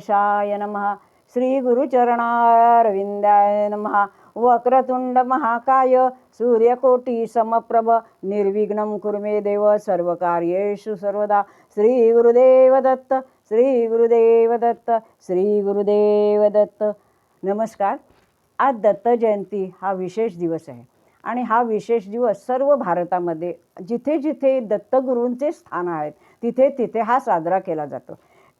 गणेशाय नमः. श्री गुरुचरणारविंदाय नमः. वक्रतुंड महाकाय सूर्यकोटी समप्रभ निर्विघ्न कुर्मे देव सर्वकार्येषु सर्वदा. श्री गुरुदेव दत्त श्री गुरुदेव दत्त श्री गुरुदेव दत्त नमस्कार. आज दत्त जयंती हा विशेष दिवस आहे. आणि हा विशेष दिवस सर्व भारतामध्ये जिथे जिथे दत्तगुरूंचे स्थान आहेत तिथे तिथे हा साजरा केला जातो.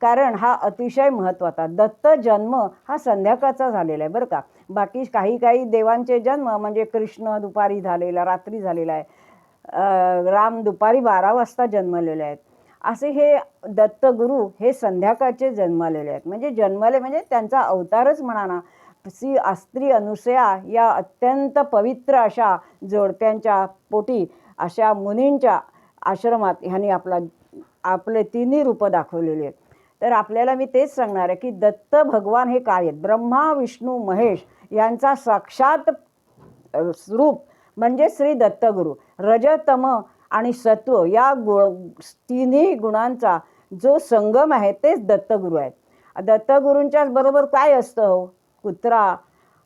कारण हा अतिशय महत्त्वाचा दत्त जन्म हा संध्याकाळचा झालेला आहे बरं का. बाकी काही काही देवांचे जन्म म्हणजे कृष्ण दुपारी झालेला रात्री झालेला आहे. राम दुपारी बारा वाजता जन्मलेले आहेत. असे हे दत्तगुरू हे संध्याकाळचे जन्मलेले आहेत. म्हणजे जन्मले म्हणजे त्यांचा अवतारच म्हणा ना श्री अस्त्री अनुसया या अत्यंत पवित्र अशा जोडप्यांच्या पोटी अशा मुनींच्या आश्रमात ह्यांनी आपला आपले तिन्ही रूपं दाखवलेली आहेत. तर आपल्याला मी तेच सांगणार आहे की दत्त भगवान हे काय आहेत? ब्रह्मा विष्णू महेश यांचा साक्षात रूप म्हणजे श्री दत्तगुरू. रजतम आणि सत्व या गु तिन्ही गुणांचा जो संगम आहे तेच दत्तगुरू आहेत. दत्तगुरूंच्याच बरोबर काय असतं हो? कुत्रा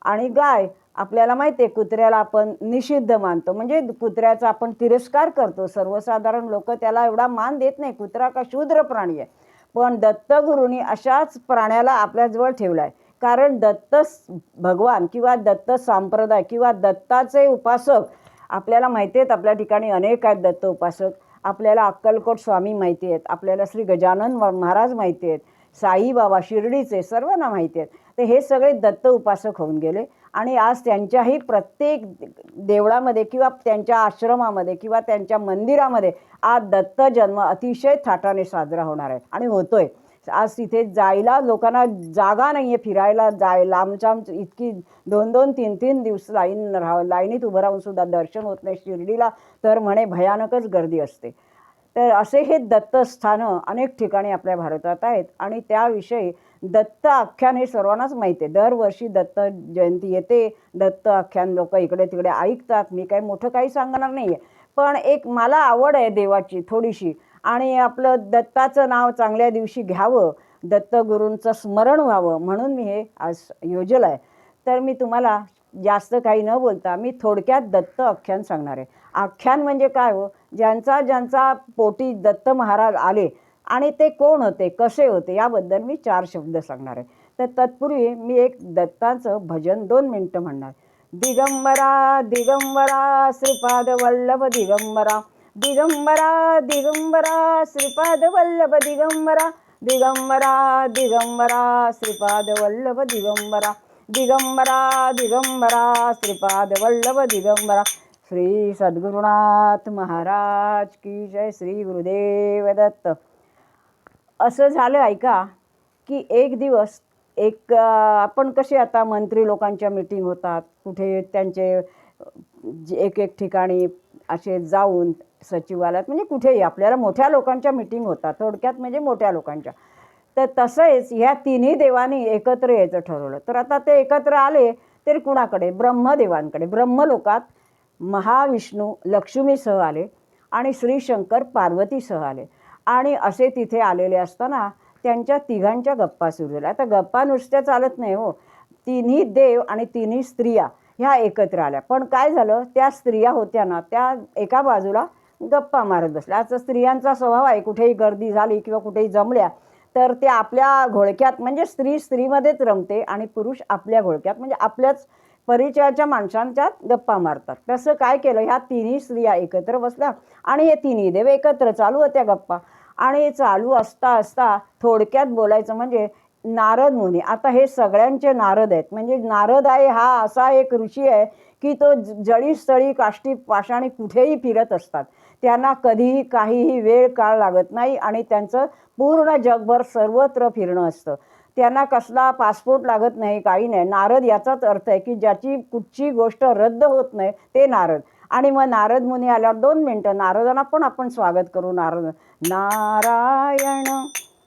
आणि गाय. आपल्याला माहिती आहे कुत्र्याला आपण निषिद्ध मानतो. म्हणजे कुत्र्याचा आपण तिरस्कार करतो. सर्वसाधारण लोक त्याला एवढा मान देत नाही. कुत्रा का शूद्र प्राणी आहे? पण दत्तगुरूंनी अशाच प्राण्याला आपल्याजवळ ठेवला आहे कारण दत्त भगवान किंवा दत्त संप्रदाय किंवा दत्ताचे उपासक आपल्याला माहिती आहेत आपल्या ठिकाणी अनेक आहेत दत्त उपासक. आपल्याला अक्कलकोट स्वामी माहिती आहेत आपल्याला श्री गजानन महाराज माहिती आहेत साईबाबा शिर्डीचे सर्वांना माहिती आहेत. तर हे सगळे दत्त उपासक होऊन गेले. आणि आज त्यांच्याही प्रत्येक देवळामध्ये किंवा त्यांच्या आश्रमामध्ये किंवा त्यांच्या मंदिरामध्ये आज दत्त जन्म अतिशय थाटाने साजरा होणार आहे आणि होतोय. आज तिथे जायला लोकांना जागा नाही आहे फिरायला जाय लांबचांब इतकी दोन दोन तीन तीन दिवस लाईन राहा लाईनीत उभं राहून सुद्धा दर्शन होत नाही शिर्डीला तर म्हणे भयानकच गर्दी असते. तर असे हे दत्तस्थानं अनेक ठिकाणी आपल्या भारतात आहेत आणि त्याविषयी दत्त आख्यान हे सर्वांनाच माहिती आहे. दरवर्षी दत्त जयंती येते. दत्त आख्यान लोक इकडे तिकडे ऐकतात. मी काही मोठं काही सांगणार नाही आहे पण एक मला आवड आहे देवाची थोडीशी. आणि आपलं दत्ताचं नाव चांगल्या दिवशी घ्यावं. दत्तगुरूंचं स्मरण व्हावं म्हणून मी हे आज योजलं आहे तर मी तुम्हाला जास्त काही न बोलता मी थोडक्यात दत्त आख्यान सांगणार आहे. आख्यान म्हणजे काय हो? ज्यांचा ज्यांचा पोटी दत्त महाराज आले आणि ते कोण होते कसे होते याबद्दल मी चार शब्द सांगणार आहे. तर तत्पूर्वी मी एक दत्ताचं भजन दोन मिनटं म्हणणार. दिगंबरा दिगंबरा श्रीपाद वल्लभ दिगंबरा. दिगंबरा दिगंबरा श्रीपाद वल्लभ दिगंबरा. दिगंबरा दिगंबरा श्रीपाद वल्लभ दिगंबरा. दिगंबरा दिगंबरा श्रीपाद वल्लभ दिगंबरा. श्री सद्गुरुनाथ महाराज की जय श्री गुरुदेव दत्त. असं झालं ऐका की एक दिवस एक आपण कसे आता मंत्री लोकांच्या मीटिंग होतात कुठे त्यांचे जे- एक एक ठिकाणी असे जाऊन सचिवालयात म्हणजे कुठेही आपल्याला मोठ्या लोकांच्या मीटिंग होतात थोडक्यात म्हणजे मोठ्या लोकांच्या. तर तसंच ह्या तिन्ही देवांनी एकत्र यायचं ठरवलं. तर आता ते एकत्र आले तरी कुणाकडे? ब्रह्मदेवांकडे. ब्रह्मलोकात महाविष्णू लक्ष्मीसह आले आणि श्रीशंकर पार्वतीसह आले. आणि असे तिथे आलेले असताना त्यांच्या तिघांच्या गप्पा सुरू झाल्या. आता गप्पा नुसत्या चालत नाही हो. तिन्ही देव आणि तिन्ही स्त्रिया ह्या एकत्र आल्या. पण काय झालं? त्या स्त्रिया होत्या ना त्या एका बाजूला गप्पा मारत बसल्या. आता स्त्रियांचा स्वभाव आहे कुठेही गर्दी झाली किंवा कुठेही जमल्या तर ते आपल्या घोळक्यात म्हणजे स्त्री स्त्रीमध्येच रमते आणि पुरुष आपल्या घोळक्यात म्हणजे आपल्याच परिचयाच्या माणसांच्या गप्पा मारतात. तसं काय केलं? ह्या तिन्ही स्त्रिया एकत्र बसल्या आणि हे तिन्ही देव एकत्र चालू होत्या गप्पा. आणि चालू असता असता थोडक्यात बोलायचं म्हणजे नारद मुनी आता हे सगळ्यांचे नारद आहेत. म्हणजे नारद आहे हा असा एक ऋषी आहे की तो जळीस्थळी स्थळी काष्टी पाषाणी कुठेही फिरत असतात. त्यांना कधीही काहीही वेळ काळ लागत नाही आणि त्यांचं पूर्ण जगभर सर्वत्र फिरणं असतं. त्यांना कसला पासपोर्ट लागत नाही काही नाही. नारद याचाच अर्थ आहे की ज्याची कुठची गोष्ट रद्द होत नाही ते नारद. आणि मग नारद मुनी आल्यावर दोन मिनटं नारदांना पण आपण स्वागत करू. नारद नारायण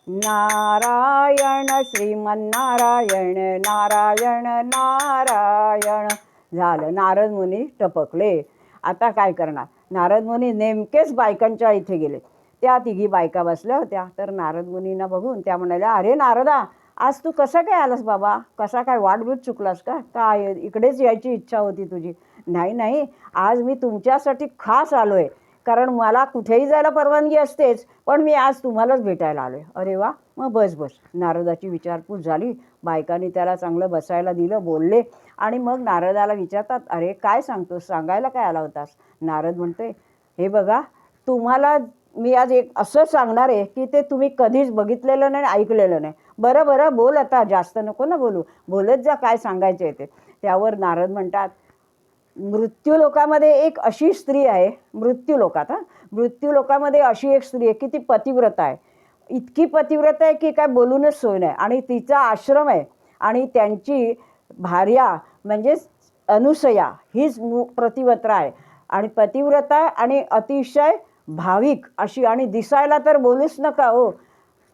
नारायण श्रीमन्नारायण नारायण नारायण. झालं. नारद मुनी टपकले. आता काय करणार? नारद मुनी नेमकेच बायकांच्या इथे गेले. त्या तिघी बायका बसल्या होत्या. तर नारद मुनींना बघून त्या म्हणाल्या अरे नारदा आज तू कसा काय आलास बाबा? कसा काय वाटबीट चुकलास का? काय इकडेच यायची इच्छा होती तुझी? नाही नाही. आज मी तुमच्यासाठी खास आलो आहे कारण मला कुठेही जायला परवानगी असतेच. पण मी आज तुम्हालाच भेटायला आलो आहे अरे वा. मग बस बस. नारदाची विचारपूस झाली. बायकांनी त्याला चांगलं बसायला दिलं बोलले. आणि मग नारदाला विचारतात अरे काय सांगतोस? सांगायला काय आला होतास? नारद म्हणते हे बघा तुम्हाला मी आज एक असं सांगणार आहे की ते तुम्ही कधीच बघितलेलं नाही ऐकलेलं नाही. बरं बरं बोल आता जास्त नको ना बोलू. बोलत जा काय सांगायचं आहे ते. त्यावर नारद म्हणतात मृत्यू लोकामध्ये एक अशी स्त्री आहे मृत्यू लोकात हां. मृत्यू लोकामध्ये अशी एक स्त्री आहे की ती पतिव्रता आहे. इतकी पतिव्रता आहे की काय बोलूनच सोय नाही. आणि तिचा आश्रम आहे. आणि त्यांची भार्या म्हणजेच अनुसया हीच मु प्रतिव्रता आहे. आणि पतिव्रता आहे आणि अतिशय भाविक अशी. आणि दिसायला तर बोलूच नका हो.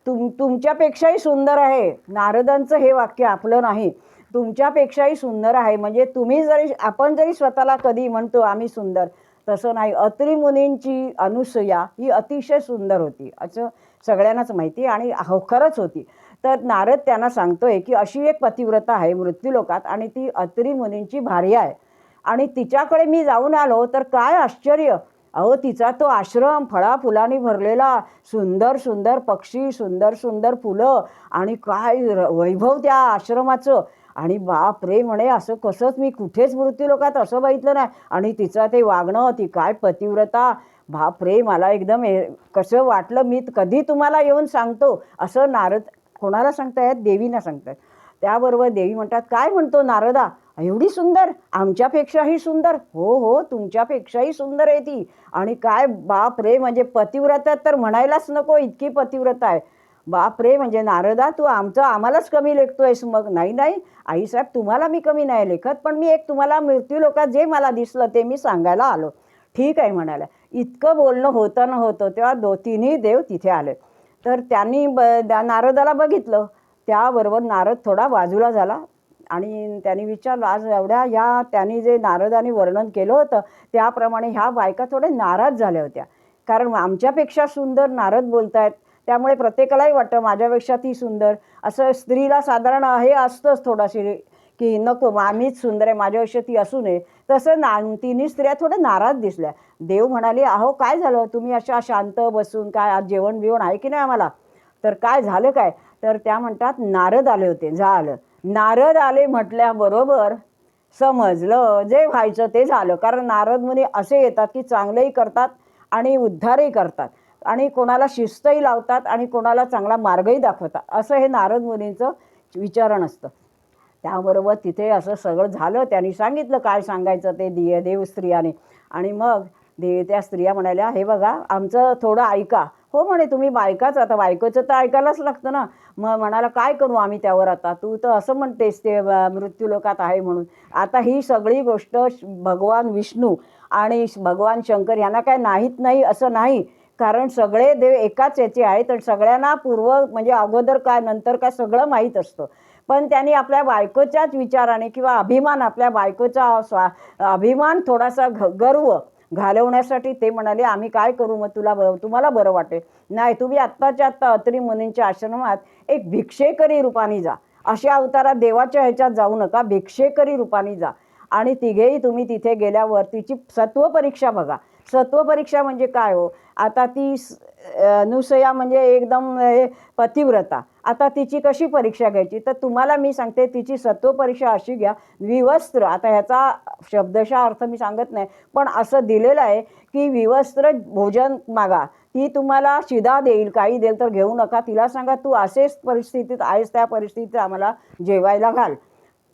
तुम तुमच्यापेक्षाही सुंदर आहे. नारदांचं हे वाक्य आपलं नाही. तुमच्यापेक्षाही सुंदर आहे. म्हणजे तुम्ही जरी आपण जरी स्वतःला कधी म्हणतो आम्ही सुंदर तसं नाही. अत्रिमुनींची अनुसया ही अतिशय सुंदर होती. असं सगळ्यांनाच माहिती आणि हो खरंच होती. तर नारद त्यांना सांगतोय की अशी एक पतिव्रता आहे मृत्यूलोकात आणि ती अत्रिमुनींची भार्या आहे. आणि तिच्याकडे मी जाऊन आलो तर काय आश्चर्य! अहो तिचा तो आश्रम फळा फुलांनी भरलेला. सुंदर सुंदर पक्षी सुंदर सुंदर फुलं आणि काय र- वैभव त्या आश्रमाचं. आणि बाप रे म्हणे असं कसंच मी कुठेच मृत्यूलोकात असं बघितलं नाही. आणि तिचं ते वागणं ती काय पतिव्रता. बाप रे मला एकदम हे कसं वाटलं मी कधी तुम्हाला येऊन सांगतो. असं नारद कोणाला सांगतायत? देवीना सांगतायत. त्याबरोबर देवी म्हणतात काय म्हणतो नारदा? एवढी सुंदर आमच्यापेक्षाही सुंदर. हो हो तुमच्यापेक्षाही सुंदर आहे ती. आणि काय बाप रे म्हणजे पतिव्रता तर म्हणायलाच नको इतकी पतिव्रता आहे. बाप रे म्हणजे नारदा तू आमचं आम्हालाच कमी लेखतोयस मग. नाही नाही आईसाहेब तुम्हाला मी कमी नाही लेखत पण मी एक तुम्हाला मृत्यू लोकात जे मला दिसलं ते मी सांगायला आलो. ठीक आहे म्हणाल्या. इतकं बोलणं होतं न होतं तेव्हा दो तिन्ही देव तिथे आले. तर त्यांनी ब नारदाला बघितलं. त्याबरोबर नारद थोडा बाजूला झाला. आणि त्यांनी विचारलं आज एवढ्या ह्या त्यांनी जे नारदाने वर्णन केलं होतं त्याप्रमाणे ह्या बायका थोड्या नाराज झाल्या होत्या. कारण आमच्यापेक्षा सुंदर नारद बोलतायत त्यामुळे प्रत्येकालाही वाटतं माझ्यापेक्षा ती सुंदर. असं स्त्रीला साधारण हे असतंच थोडाशी की नको मग आम्हीच सुंदर आहे माझ्यापेक्षा ती असू नये. तसं ना तिन्ही स्त्रिया थोड्या नाराज दिसल्या. देव म्हणाले अहो काय झालं? तुम्ही अशा शांत बसून काय आज जेवण बिवण आहे की नाही आम्हाला? तर काय झालं काय? तर त्या म्हणतात नारद आले होते झालं. नारद आले म्हटल्याबरोबर समजलं जे व्हायचं ते झालं. कारण नारद मुनी असे येतात की चांगलंही करतात आणि उद्धारही करतात. आणि कोणाला शिस्तही लावतात आणि कोणाला चांगला मार्गही दाखवतात. असं हे नारद मुनींचं विचारण असतं. त्याबरोबर तिथे असं सगळं झालं. त्यांनी सांगितलं काय सांगायचं ते दिय देव स्त्रियाने. आणि मग दे त्या स्त्रिया म्हणाल्या हे बघा आमचं थोडं ऐका. हो म्हणे तुम्ही बायकाच आता बायकोचं तर ऐकायलाच लागतं ना. मग म्हणाला काय करू आम्ही त्यावर आता? तू तर असं म्हणतेस ते मृत्यूलोकात आहे म्हणून. आता ही सगळी गोष्ट भगवान विष्णू आणि भगवान शंकर यांना काय नाहीत नाही असं नाही. कारण सगळे देव एकाच याचे आहेत आणि सगळ्यांना पूर्व म्हणजे अगोदर काय नंतर काय सगळं माहीत असतं. पण त्यांनी आपल्या बायकोच्याच विचाराने किंवा अभिमान आपल्या बायकोचा स्वा अभिमान थोडासा घ गर्व घालवण्यासाठी ते म्हणाले आम्ही काय करू मग तुला ब तुम्हाला बरं वाटेल. नाही तुम्ही आत्ताच्या आत्ता अत्री मुनींच्या आश्रमात एक भिक्षेकरी रूपाने जा. अशा अवतारात देवाच्या ह्याच्यात जाऊ नका भिक्षेकरी रूपाने जा. आणि तिघेही तुम्ही तिथे गेल्यावर तिची सत्वपरीक्षा बघा. सत्वपरीक्षा म्हणजे काय हो? आता ती अनुसया म्हणजे एकदम पतिव्रता. आता तिची कशी परीक्षा घ्यायची? तर तुम्हाला मी सांगते तिची सत्व परीक्षा अशी घ्या. विवस्त्र आता ह्याचा शब्दशः अर्थ मी सांगत नाही पण असं दिलेलं आहे की विवस्त्र भोजन मागा. ती तुम्हाला शिदा देईल काही देईल तर घेऊ नका. तिला सांगा तू असेच परिस्थितीत आहेस त्या परिस्थितीत आम्हाला जेवायला घाल.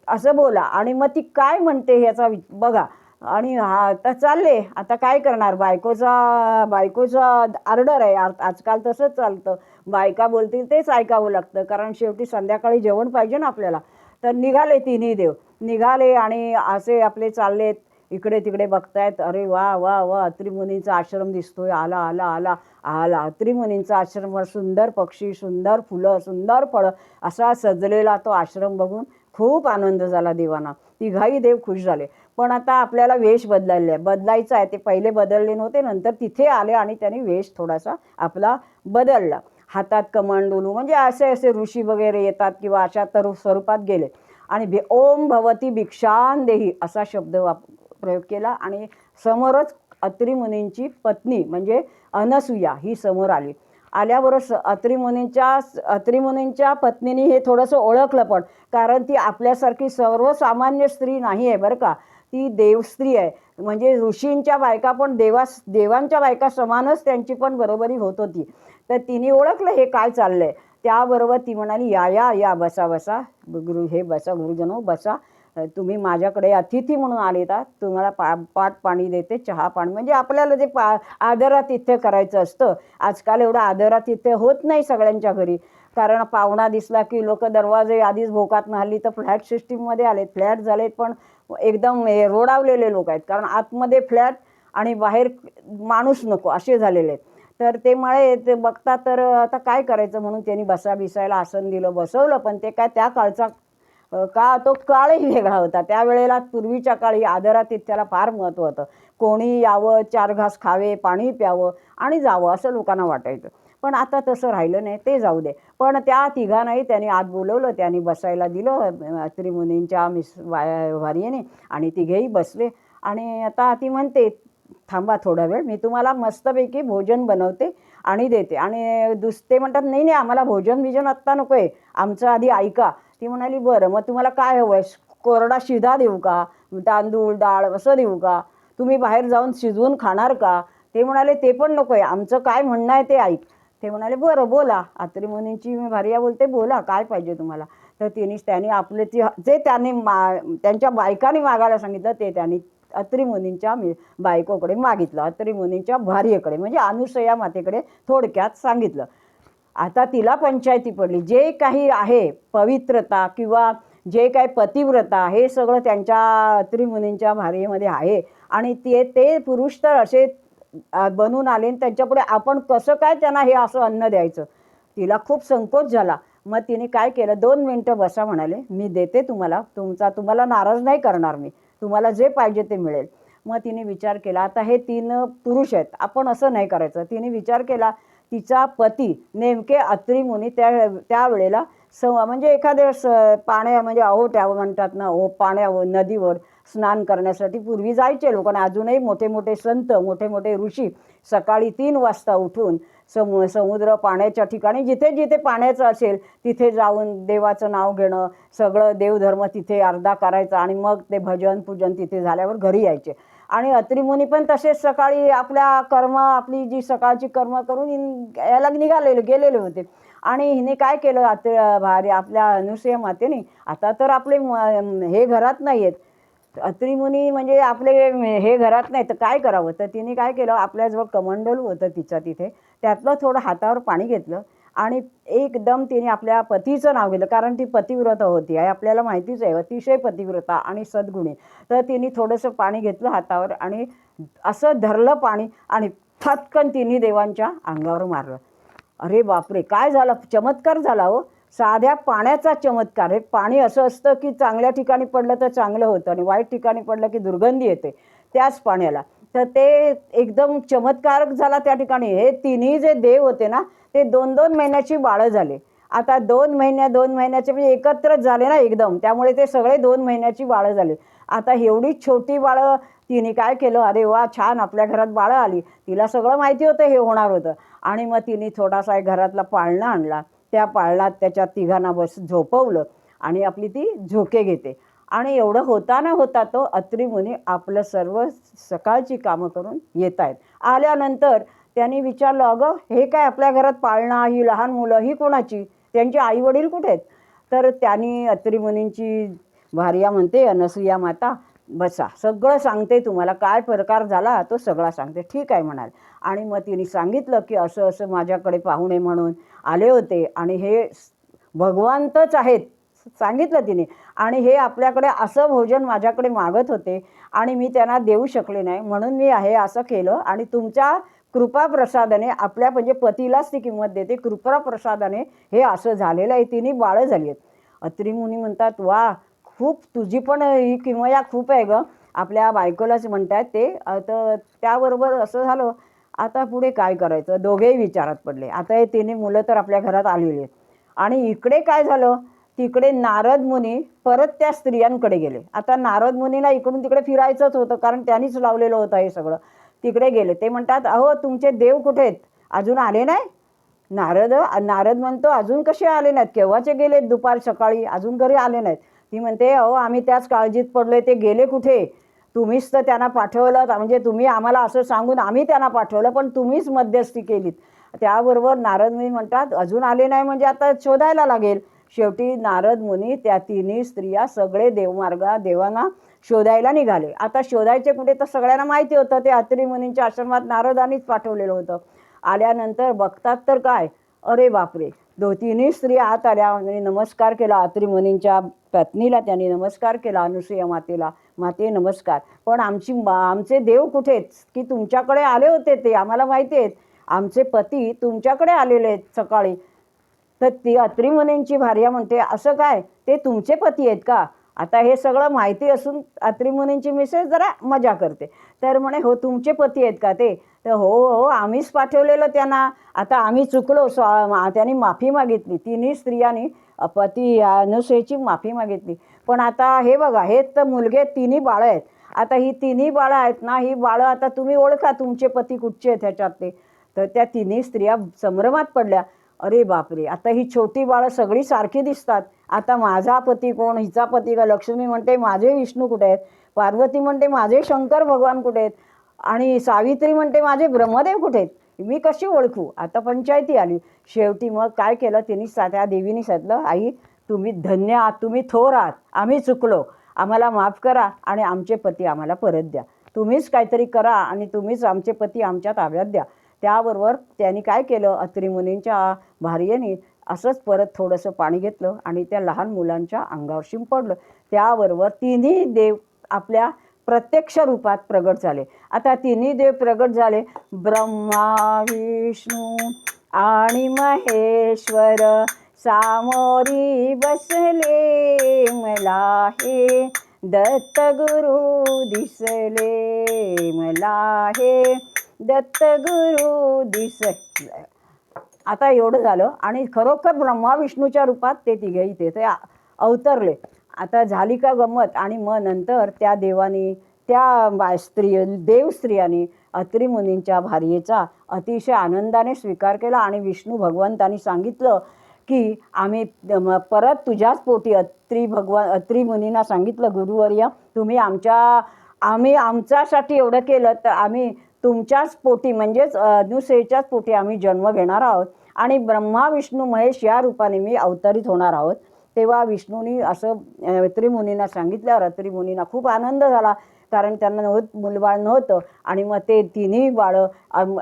असं बोला. आणि मग ती काय म्हणते ह्याचा वि- बघा. आणि हा आता चालले. आता काय करणार? बायकोचा बायकोचा ऑर्डर आहे. आ- आजकाल तसंच चालतं. बायका बोलतील तेच ऐकावं लागतं कारण शेवटी संध्याकाळी जेवण पाहिजे ना आपल्याला. तर निघाले तिन्ही देव. निघाले आणि असे आपले चाललेत इकडे तिकडे बघतायत अरे वा वा वा अत्रिमुनींचा आश्रम दिसतोय आला आला आला आला. अत्रिमुनींचा आश्रम सुंदर पक्षी सुंदर फुलं सुंदर फळं असा सजलेला तो आश्रम बघून खूप आनंद झाला देवांना. तिघाही देव खुश झाले. पण आता आपल्याला वेश बदलायला आहे. बदलायचा आहे. ते पहिले बदलले नव्हते नंतर तिथे आले आणि त्यांनी वेश थोडासा आपला बदलला. हातात कमांडोलू म्हणजे असे असे ऋषी वगैरे येतात किंवा अशा तर स्वरूपात गेले. आणि भि ओम भवती भिक्षान देही असा शब्द वाप प्रयोग केला आणि समोरच अत्रिमुनींची पत्नी म्हणजे अनसुया ही समोर आली. आल्यावरच अत्रिमुनींच्या अत्रिमुनींच्या अत्री पत्नीने हे थोडंसं ओळखलं पण कारण ती आपल्यासारखी सर्वसामान्य स्त्री नाही आहे बरं का. ती देवस्त्री आहे. म्हणजे ऋषींच्या बायका पण देवा देवांच्या बायका समानच त्यांची पण बरोबरी होत होती. तर तिने ओळखलं हे काय चाललंय. त्याबरोबर ती म्हणाली या या या बसा बसा. गुरु हे बसा गुरुजनो बसा. तुम्ही माझ्याकडे अतिथी म्हणून आले आता तुम्हाला पा पाट पाणी देते चहा पाणी. म्हणजे आपल्याला जे पा आदरातिथ्य करायचं असतं. आजकाल एवढं आदरातिथ्य होत नाही सगळ्यांच्या घरी. कारण पाहुणा दिसला की लोक दरवाजे आधीच भोकात हल्ली तर फ्लॅट सिस्टीममध्ये आलेत. फ्लॅट झालेत पण एकदम हे रोडावलेले लोक आहेत. कारण आतमध्ये फ्लॅट आणि बाहेर माणूस नको असे झालेले आहेत. तर ते मळे ते बघता तर आता काय करायचं? म्हणून त्यांनी बसा बिसायला आसन दिलं बसवलं. पण ते काय त्या काळचा का तो काळही वेगळा होता. त्यावेळेला पूर्वीच्या काळी आदरातिथ्याला फार महत्त्व होतं. कोणी यावं चार घास खावे पाणी प्यावं आणि जावं असं लोकांना वाटायचं. पण आता तसं राहिलं नाही ते जाऊ दे. पण त्या तिघांनाही त्यांनी आत बोलवलं त्यांनी बसायला दिलं त्रिमुनींच्या मिस वाया वार्येने आणि तिघेही बसले. आणि आता ती म्हणते थांबा थोडा वेळ. मी तुम्हाला मस्तपैकी भोजन बनवते आणि देते. आणि दुस ते म्हणतात नाही नाही आम्हाला भोजन बिजन आत्ता नको आहे. आमचं आधी ऐका. ती म्हणाली बरं मग तुम्हाला काय हवं आहे? कोरडा शिधा देऊ का? तांदूळ डाळ असं देऊ का? तुम्ही बाहेर जाऊन शिजवून खाणार का? ते म्हणाले ते पण नको आहे. आमचं काय म्हणणं आहे ते ऐक. ते म्हणाले बरं बोला. आत्री मुनींची मी भार्या बोलते बोला काय पाहिजे तुम्हाला? तर तिने त्यांनी आपले ते जे त्यांनी मा त्यांच्या बायकांनी मागायला सांगितलं ते त्यांनी अत्री मुनींच्या मी बायकोकडे मागितलं. अत्री मुनींच्या भार्येकडे म्हणजे अनुसया मातेकडे थोडक्यात सांगितलं. आता तिला पंचायती पडली. जे काही आहे पवित्रता किंवा जे काही पतिव्रता हे सगळं त्यांच्या त्रिमुनींच्या भार्येमध्ये आहे. आणि ते ते पुरुष तर असे बनून आले आणि त्यांच्यापुढे आपण कसं काय त्यांना हे असं अन्न द्यायचं? तिला खूप संकोच झाला. मग तिने काय केलं? दोन मिनटं बसा म्हणाले. मी देते तुम्हाला. तुमचा तुम्हाला नाराज नाही करणार मी. तुम्हाला जे पाहिजे ते मिळेल. मग तिने विचार केला आता हे तीन पुरुष आहेत आपण असं नाही करायचं. तिने विचार केला तिचा पती नेमके अत्री मुनी त्या त्यावेळेला स म्हणजे एखाद्या स पाण्या म्हणजे ओहोट्या म्हणतात ना हो, ओ पाण्यावर नदीवर स्नान करण्यासाठी पूर्वी जायचे लोक आणि अजूनही मोठे मोठे संत मोठे मोठे ऋषी सकाळी तीन वाजता उठून सम समुद्र पाण्याच्या ठिकाणी जिथे जिथे पाण्याचं असेल तिथे जाऊन देवाचं नाव घेणं सगळं देवधर्म तिथे अर्धा करायचा आणि मग ते भजन पूजन तिथे झाल्यावर घरी यायचे. आणि अत्रिमुनी पण तसेच सकाळी आपल्या कर्म आपली जी सकाळची कर्म करून याला निघालेले गेलेले होते. आणि हिने काय केलं आत भारी आपल्या अनुसया मातेने आता तर आपले म- हे घरात नाही आहेत अत्रिमुनी म्हणजे आपले हे घरात नाही तर काय करावं? तर तिने काय केलं? आपल्याजवळ कमंडल होतं तिचं तिथे. त्यातलं थोडं हातावर पाणी घेतलं आणि एकदम तिने आपल्या पतीचं नाव घेतलं कारण ती पतिव्रता होती. आहे आपल्याला माहितीच आहे अतिशय पतिव्रता आणि सद्गुणी. तर तिने थोडंसं पाणी घेतलं हातावर आणि असं धरलं पाणी आणि फटकन तिन्ही देवांच्या अंगावर मारलं. अरे बापरे! काय झालं? चमत्कार झाला हो. साध्या पाण्याचा चमत्कार. आहे पाणी असं असतं की चांगल्या ठिकाणी पडलं तर चांगलं होतं आणि वाईट ठिकाणी पडलं की दुर्गंधी येते. त्याच पाण्याला. तर ते एकदम चमत्कारक झाला त्या ठिकाणी. हे तिन्ही जे देव होते ना ते दोन दोन महिन्याची बाळं झाले. आता दोन महिन्या दोन महिन्याचे म्हणजे एकत्रच झाले ना एकदम. त्यामुळे ते सगळे दोन महिन्याची बाळं झाले. आता एवढी छोटी बाळं तिने काय केलं? अरे वा छान. आपल्या घरात बाळं आली. तिला सगळं माहिती होतं हे होणार होतं. आणि मग तिने थोडासा घरातला पाळणा आणला. त्या पाळणात त्याच्या तिघांना बस झोपवलं आणि आपली ती झोके घेते. आणि एवढं होता ना होता तो अत्रिमुनी आपलं सर्व सकाळची कामं करून येत आहेत आल्यानंतर त्यांनी विचारलं अगं हे काय आपल्या घरात पाळणा? ही लहान मुलं ही कोणाची? त्यांचे आई वडील कुठे आहेत? तर त्यांनी अत्रिमुनींची भार्या म्हणते अनसुया माता बसा. सगळं सांगते तुम्हाला. काय प्रकार झाला तो सगळा सांगते. ठीक आहे म्हणाल. आणि मग तिने सांगितलं की असं असं माझ्याकडे पाहुणे म्हणून आले होते. आणि हे भगवंतच आहेत. सांगितलं तिने. आणि हे आपल्याकडे असं भोजन माझ्याकडे मागत होते आणि मी त्यांना देऊ शकले नाही. म्हणून मी हे असं केलं आणि तुमच्या कृपा प्रसादाने आपल्या म्हणजे पतीलाच ती किंमत देते. कृपा प्रसादाने हे असं झालेलं आहे. तिने बाळं झाली आहेत. अत्रिमुनी म्हणतात वा खूप तुझी पण ही किमया खूप आहे गं. आपल्या बायकोलाच म्हणतात ते तर त्याबरोबर असं झालं आता पुढे काय करायचं? दोघेही विचारात पडले. आता हे तिने मुलं तर आपल्या घरात आलेली आहेत. आणि इकडे काय झालं? तिकडे नारद मुनी परत त्या स्त्रियांकडे गेले. आता नारद मुनीला इकडून तिकडे फिरायचंच होतं कारण त्यांनीच लावलेलं होतं हे सगळं. तिकडे गेले. ते म्हणतात अहो तुमचे देव कुठे आहेत? अजून आले नाही? नारद नारद म्हणतो अजून कसे आले नाहीत? केव्हाचे गेले दुपार सकाळी? अजून घरी आले नाहीत. ती म्हणते अहो आम्ही त्याच काळजीत पडलोय ते गेले कुठे? तुम्हीच तर त्यांना पाठवलं म्हणजे तुम्ही आम्हाला असं सांगून आम्ही त्यांना पाठवलं पण तुम्हीच मध्यस्थी केलीत. त्याबरोबर नारद मुनी म्हणतात अजून आले नाही म्हणजे आता शोधायला लागेल. शेवटी नारद मुनी त्या तिन्ही स्त्रिया सगळे देवमार्गा देवांना शोधायला निघाले. आता शोधायचे कुठे तर सगळ्यांना माहिती होतं ते अत्री मुनींच्या आश्रमात नारदानीच पाठवलेलं होतं. आल्यानंतर बघतात तर काय? अरे बापरे! दो तिन्ही स्त्री आत आल्या आणि नमस्कार केला अत्री मुनींच्या पत्नीला त्यांनी नमस्कार केला अनुसूया मातेला. माते नमस्कार. पण आमची मा- आमचे देव कुठेच की तुमच्याकडे आले होते ते? आम्हाला माहिती आहेत. आमचे पती तुमच्याकडे आलेले आहेत सकाळी. तर ती अत्री मुनींची भार्या म्हणते असं काय? ते तुमचे पती आहेत का? आता हे सगळं माहिती असून अत्री मुनींची मिसेस जरा मजा करते. तर म्हणे हो तुमचे पती आहेत का ते? तर हो, हो हो आम्हीच पाठवलेलं त्यांना. आता आम्ही चुकलो स्वा त्यांनी माफी मागितली. तिन्ही स्त्रियांनी पती अनुसयेची माफी मागितली. पण आता हे बघा हे तर मुलगे तिन्ही बाळं आहेत. आता ही तिन्ही बाळं आहेत ना ही बाळं आता तुम्ही ओळखा तुमचे पती कुठचे आहेत ह्याच्यात ते तर त्या तिन्ही स्त्रिया संभ्रमात पडल्या. अरे बापरे आता ही छोटी बाळं सगळी सारखी दिसतात. आता माझा पती कोण हिचा पती का? लक्ष्मी म्हणते माझे विष्णू कुठे आहेत? पार्वती म्हणते माझे शंकर भगवान कुठे आहेत? आणि सावित्री म्हणते माझे ब्रह्मदेव कुठे आहेत? मी कशी ओळखू? आता पंचायती आली. शेवटी मग काय केलं? तिने सा त्या देवीने सांगितलं आई तुम्ही धन्य आहात तुम्ही थोर आहात आम्ही चुकलो. आम्हाला माफ करा आणि आमचे पती आम्हाला परत द्या. तुम्हीच काहीतरी करा आणि तुम्हीच आमचे पती आमच्या ताब्यात द्या. त्याबरोबर त्यांनी काय केलं? अत्रिमुनींच्या भार्येने असंच परत थोडंसं पाणी घेतलं आणि त्या लहान मुलांच्या अंगावर शिंपडलं. त्याबरोबर तिन्ही देव आपल्या प्रत्यक्ष रूपात प्रगट झाले. आता तिन्ही देव प्रगट झाले. ब्रह्मा विष्णू आणि महेश्वर सामोरी बसले. मला हे दत्तगुरु दिसले. मला हे दत्तगुरु दिसले. आता एवढं झालं आणि खरोखर ब्रह्मा विष्णूच्या रूपात ते तिघे इथे ते अवतरले. आता झाली का गंमत? आणि मग नंतर त्या देवानी त्या बा- स्त्री देव स्त्रियांनी अत्री मुनींच्या भार्येचा अतिशय आनंदाने स्वीकार केला आणि विष्णू भगवंतांनी सांगितलं की आम्ही परत तुझ्याच पोटी अत्री भगवान अत्री मुनींना सांगितलं गुरुवर्य तुम्ही आमच्या आम्ही आमच्यासाठी एवढं केलं तर आम्ही तुमच्याच पोटी म्हणजेच अनुसेच्याच पोटी आम्ही जन्म घेणार आहोत आणि ब्रह्मा विष्णू महेश या रूपाने मी अवतरित होणार आहोत. तेव्हा विष्णूनी असं त्रिमुनींना सांगितल्यावर अत्रिमुनीना खूप आनंद झाला. कारण त्यांना नव्हत मुलबाळ नव्हतं. आणि मग ते तिन्ही बाळं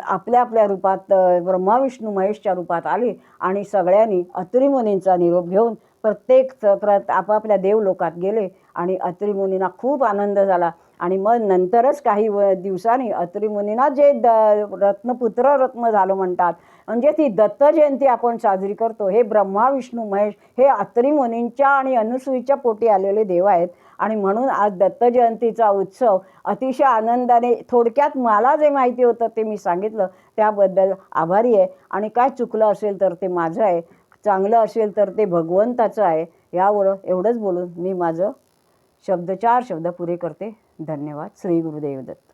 आपल्या आपल्या रूपात ब्रह्माविष्णू ब्रह्मा विष्णू महेशच्या रूपात आली. आणि सगळ्यांनी अत्रिमुनींचा निरोप घेऊन प्रत्येक च- प्र आपापल्या देवलोकात गेले. आणि अत्रिमुनींना खूप आनंद झाला. आणि मग नंतरच काही व दिवसांनी अत्रिमुनींना जे द रत्नपुत्र रत्न झालं म्हणतात म्हणजे ती दत्त जयंती आपण साजरी करतो हे ब्रह्मा विष्णू महेश हे अत्रिमुनींच्या आणि अनुसूईच्या पोटी आलेले देव आहेत. आणि म्हणून आज दत्त जयंतीचा उत्सव अतिशय आनंदाने थोडक्यात मला जे माहिती होतं ते मी सांगितलं त्याबद्दल आभारी आहे. आणि काय चुकलं असेल तर ते माझं आहे चांगलं असेल तर ते भगवंताचं आहे. यावर एवढंच बोलून मी माझं शब्द चार शब्द पुरे करते. धन्यवाद. श्री गुरुदेव दत्त.